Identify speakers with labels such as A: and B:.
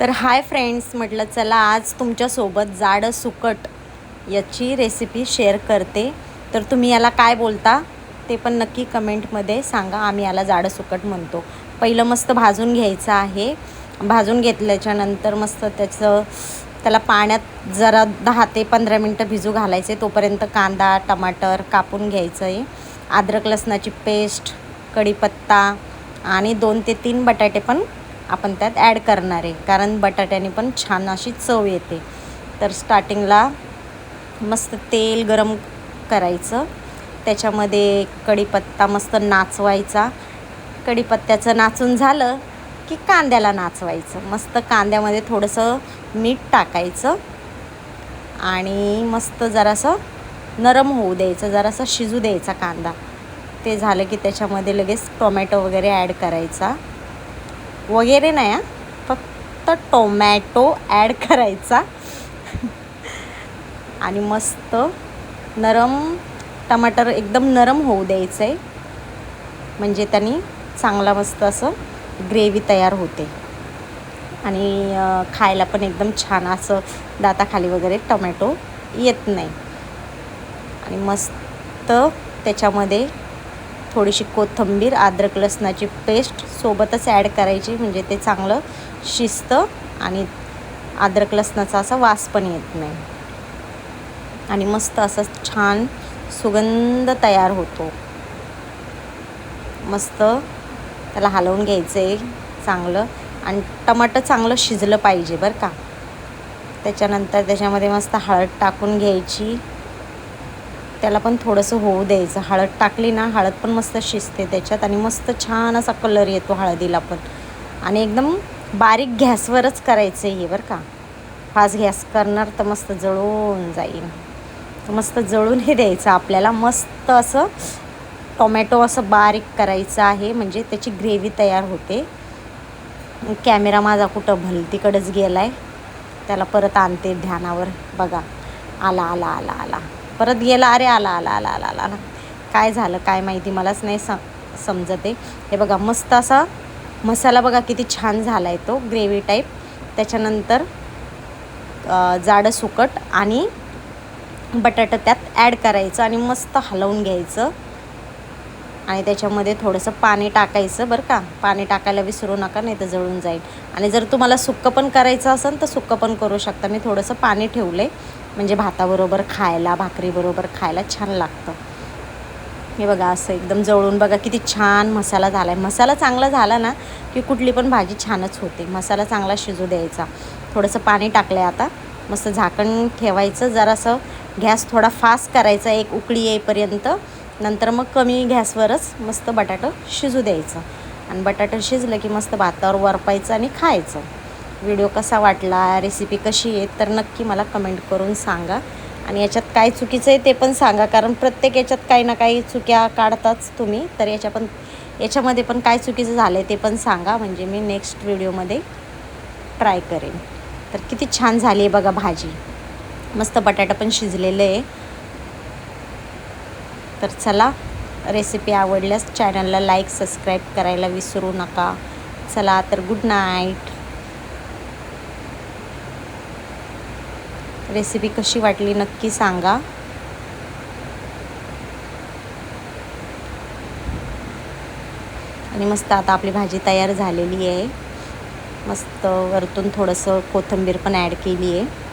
A: तर hi friends म्हटलं चला आज तुमच्यासोबत जाडं सुकट याची रेसिपी शेअर करते. तर तुम्ही याला काय बोलता ते पण नक्की कमेंटमध्ये सांगा. आम्ही याला जाडं सुकट म्हणतो. पहिलं मस्त भाजून घ्यायचं आहे. भाजून घेतल्याच्यानंतर मस्त त्याचं त्याला पाण्यात जरा दहा ते पंधरा मिनटं भिजू घालायचे. तोपर्यंत कांदा टमाटर कापून घ्यायचं आहे अद्रक लसणाची पेस्ट कढीपत्ता आणि दोन ते तीन बटाटे पण आपण त्यात ॲड करणार आहे. कारण बटाट्याने पण छान अशी चव येते. तर स्टार्टिंगला मस्त तेल गरम करायचं. त्याच्यामध्ये कढीपत्ता मस्त नाचवायचा. कढीपत्त्याचं नाचून झालं की कांद्याला नाचवायचं. मस्त कांद्यामध्ये थोडंसं मीठ टाकायचं. आणि मस्त जरासं नरम होऊ द्यायचं. जरासं शिजू द्यायचा कांदा. ते झालं की त्याच्यामध्ये लगेच टोमॅटो वगैरे ॲड करायचा. वगैरे नाही हां. फक्त टोमॅटो ॲड करायचा. आणि मस्त नरम टमाटर एकदम नरम होऊ द्यायचं आहे म्हणजे त्यांनी चांगला मस्त असं ग्रेव्ही तयार होते. आणि खायला पण एकदम छान असं दाताखाली वगैरे टोमॅटो येत नाही. आणि मस्त त्याच्यामध्ये थोडीशी कोथिंबीर अद्रक लसणाची पेस्ट सोबतच ॲड करायची म्हणजे ते चांगलं शिजतं आणि अद्रक लसणाचा असा वास पण येत नाही. आणि मस्त असं छान सुगंध तयार होतो. मस्त त्याला हलवून घ्यायचं आहे चांगलं आणि टमाटर चांगलं शिजलं पाहिजे बरं का. त्याच्यानंतर त्याच्यामध्ये मस्त हळद टाकून घ्यायची. त्याला पण थोडंसं होऊ द्यायचं. हळद टाकली ना हळद पण मस्त शिजते त्याच्यात आणि मस्त छान असा कलर येतो हळदीला पण. आणि एकदम बारीक गॅसवरच करायचं आहे हे बरं का. फास्ट गॅस करणार तर मस्त जळून जाईल. मस्त जळून हे द्यायचं आपल्याला. मस्त असं टोमॅटो असं बारीक करायचं आहे. म्हणजे त्याची ग्रेव्ही तयार होते. कॅमेरा माझा कुठं भलतीकडंच गेला आहे त्याला परत आणते ध्यानावर. बघा. आला आला आला आला. परत गेला अरे आला आला आला आला आला आला काय झालं काय माहिती मलाच नाही सम समजते. हे बघा मस्त असा मसाला बघा किती छान झाला आहे तो ग्रेव्ही टाईप. त्याच्यानंतर जाडं सुकट आणि बटाटा त्यात ॲड करायचं आणि मस्त हलवून घ्यायचं. आणि त्याच्यामध्ये थोडंसं पाणी टाकायचं बरं का. पाणी टाकायला विसरू नका नाही तर जळून जाईल. आणि जर तुम्हाला सुक्कं पण करायचं असेल तर सुक्कं पण करू शकता. मी थोडंसं पाणी ठेवलं आहे म्हणजे भाताबरोबर खायला भाकरीबरोबर खायला छान लागतं. हे बघा असं एकदम जवळून बघा किती छान मसाला झाला आहे मसाला चांगला झाला ना की कुठली पण भाजी छानच होते. मसाला चांगला शिजू द्यायचा. थोडंसं पाणी टाकलं आहे आता. मस्त झाकण ठेवायचं. जरासं गॅस थोडा फास्ट करायचा एक उकळी येईपर्यंत. नंतर मग कमी गॅसवरच मस्त बटाटं शिजू द्यायचं. आणि बटाटं शिजलं की मस्त भातावर वरपायचं आणि खायचं. व्हिडिओ कसा वाटला रेसिपी कशी आहे तर नक्की मला कमेंट करून सांगा. आणि याच्यात काय चुकीचं आहे ते पण सांगा कारण प्रत्येक याच्यात काही ना काही चुक्या काढताच तुम्ही. तर याच्या पण याच्यामध्ये पण काय चुकीचं झालं आहे ते पण सांगा म्हणजे मी नेक्स्ट व्हिडिओमध्ये ट्राय करेन. तर किती छान झाली आहे बघा भाजी. मस्त बटाटा पण शिजलेलं आहे. तर चला रेसिपी आवडल्यास चॅनलला लाईक सबस्क्राईब करायला विसरू नका. चला तर गुड नाईट रेसिपी कशी वाटली नक्की सांगा. आणि मस्त आता आपली भाजी तयार झालेली आहे. मस्त वरतून थोडंसं कोथिंबीर पण ॲड केली आहे.